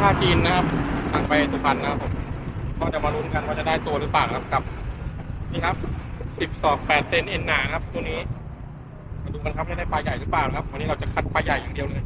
ท่าจีนนะครับทางไปสุพรรณนะครับผมก็จะมาลุ้นกันว่าจะได้ตัวหรือเปล่านะครับกับ นี่ครับสิบสองแปดเซนเอ็นหนาครับตัวนี้มาดูกันครับจะได้ปลาใหญ่หรือเปล่านะครับวันนี้เราจะคัดปลาใหญ่อย่างเดียวเลย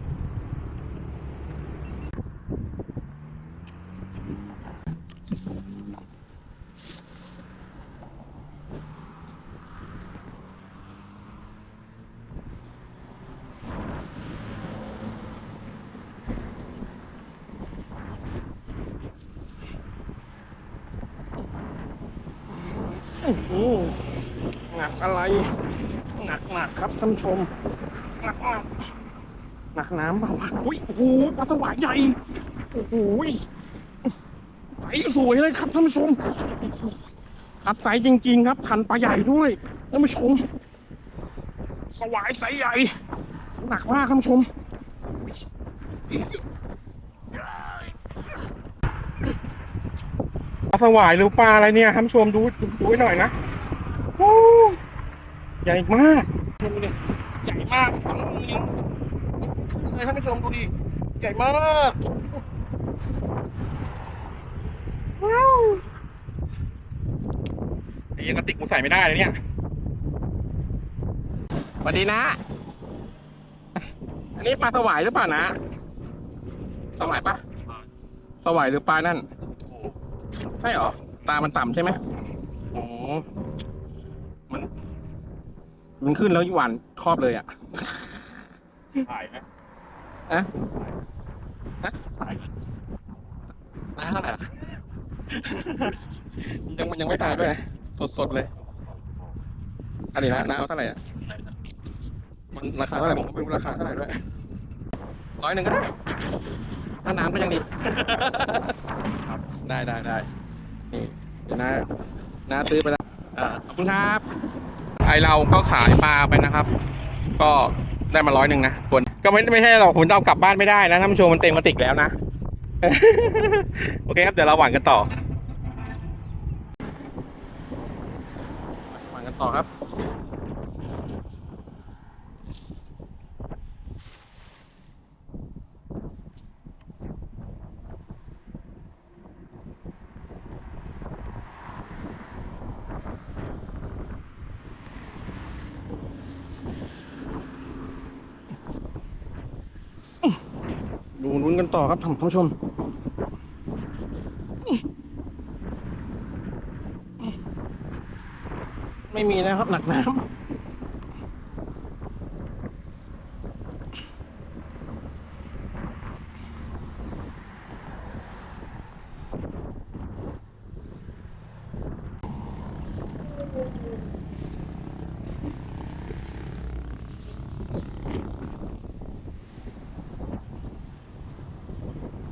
หนักอะไร หนักหนักครับท่านชม หนักหนักหนักน้ำเปล่าวะอุ้ยโอ้โหปลาสวายใหญ่ โอ้โหใสสวยเลยครับท่านผู้ชมครับใสจริง ๆ ครับทันปลาใหญ่ด้วยท่านผู้ชม สวายใสใหญ่ หนักมากท่านผู้ชม ปลา สวายหรือปลาอะไรเนี่ยท่านชมดูดูดูให้หน่อยนะโอ้ใหญ่มากดูดิใหญ่มากฝั่งนู้นนี่ขึ้นเลยท่านผู้ชมดูดิใหญ่มากว้าวไอ้ยังกระติกกูใส่ไม่ได้เลยเนี่ยสวัสดีนะ อันนี้ปลาสวายหรือเปล่านะ สวายปะสวายหรือปลานั่น ใช่เหรอ ตามันต่ำใช่ไหมอ๋อมัน มันขึ้นแล้วอีหวานครอบเลยอะถ่ายไหมอะฮะถ่ายน้าเท่าไหร่ล่ะ ยังยังไม่ตายด้วย สดสดๆเลยอะไรนะน้าเอาเท่าไหร่อะ มันราคาเท่าไหร่ผมก็ไม่รู้ราคาเท่าไหร่ด้วยร้อยหนึ่งก็ได้ ถ้าน้ำก็ยังดีได้ได้ได้นี่เดี๋ยวน้าน้าซื้อไปแล้วอ่าขอบคุณครับไอเราก็ขายปลาไปนะครับ ก็ได้มาร้อยหนึ่งนะส่วนก็ไม่ไม่ใช่หรอกผมจะเอากลับบ้านไม่ได้นะท่านผู้ชมมันเต็มกระติกแล้วนะ โอเคครับเดี๋ยวเราหวานกันต่อมากันต่อครับ ดูลุ้นกันต่อครับท่านผู้ชมไม่มีนะครับหนักน้ำ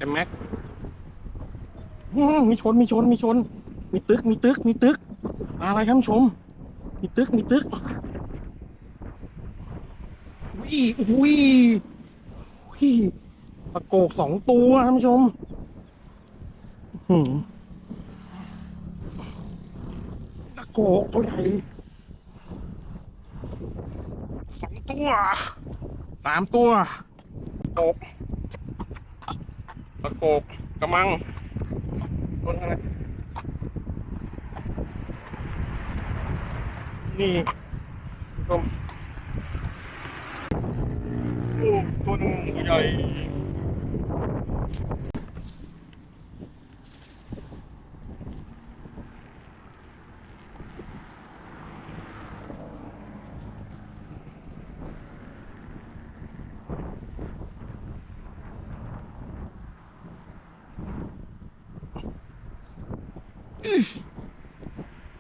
เอ็มแม็กอื้อ มีชนมีชนมีชน มีตึกมีตึกมีตึก อะไรครับชม มีตึกมีตึกวิวิวิตะโกกสองตัวท่านผู้ชมหือตะโกกตัวใหญ่สองตัวสามตัวโกกตะโกกกระมัง ต้นอะไรนี่ชมโอ้ตัวนึงใหญ่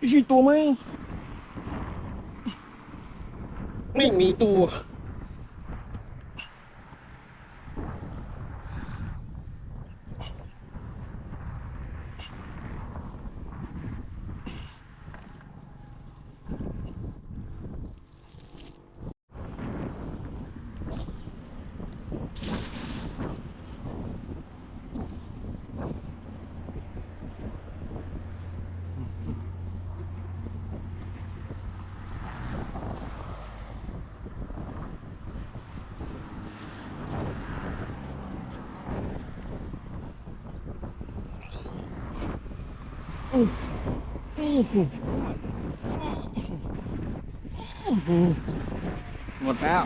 มีตัวไหม ไม่มีตัว หืออื้อหือหมดแล้ว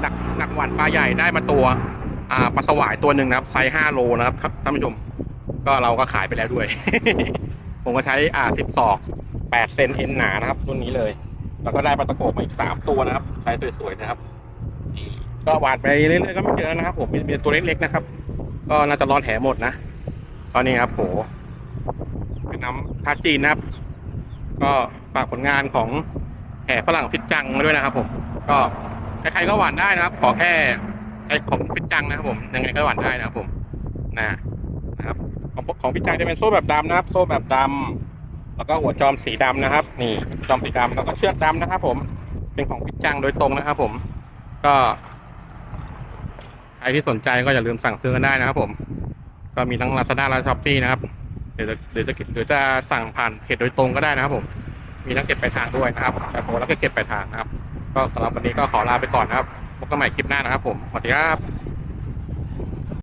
หนักหนักห วานปลาใหญ่ได้มาตัวอ่าปลาสวายตัวหนึ่งนะครับไซส์ห้าโลนะครับท่านผู้ชม ก็เราก็ขายไปแล้วด้วย ผมก็ใช้อ่าสิบศอกแปดเซนเอ็นหนานะครับรุ่นนี้เลย แล้วก็ได้ปลาตะโกบมาอีกสามตัวนะครับไซส์สวยๆนะครับก็หวานไปเรื่อยๆก็ไม่เจอนะครับ ผมมีมีตัวเล็กๆนะครับ ก็น่าจะรอดแหหมดนะตอนนี้ครับโหเป็นน้ำทาจีนนะครับ ก็ฝากผลงานของแห่ฝรั่งฟิตจังมาด้วยนะครับผมก็ ใครๆก็หวานได้นะครับ ขอแค่ใช้ของฟิตจังนะครับผมยังไงก็หวานได้นะครับผมนะนะครับ ของของฟิตจังจะเป็นโซ่แบบดำนะครับ โซ่แบบดำแล้วก็หัวจอมสีดำนะครับ นี่จอมสีดำแล้วก็เชือกดำนะครับ ผมเป็นของฟิตจังโดยตรงนะครับ ผมก็ใครที่สนใจก็อย่าลืมสั่งซื้อกันได้นะครับ ผม ก็มีทั้ง Lazada และ Shopee นะครับหรือจะหรือจะหรือจะสั่งผ่านเพจโดยตรงก็ได้นะครับ ผม มีทั้งเก็บปลายทางด้วยนะครับแต่โปรแล้วก็เก็บปลายทางนะครับ ก็สำหรับวันนี้ก็ขอลาไปก่อนนะครับพบกันใหม่คลิปหน้านะครับผมสวัสดีครับ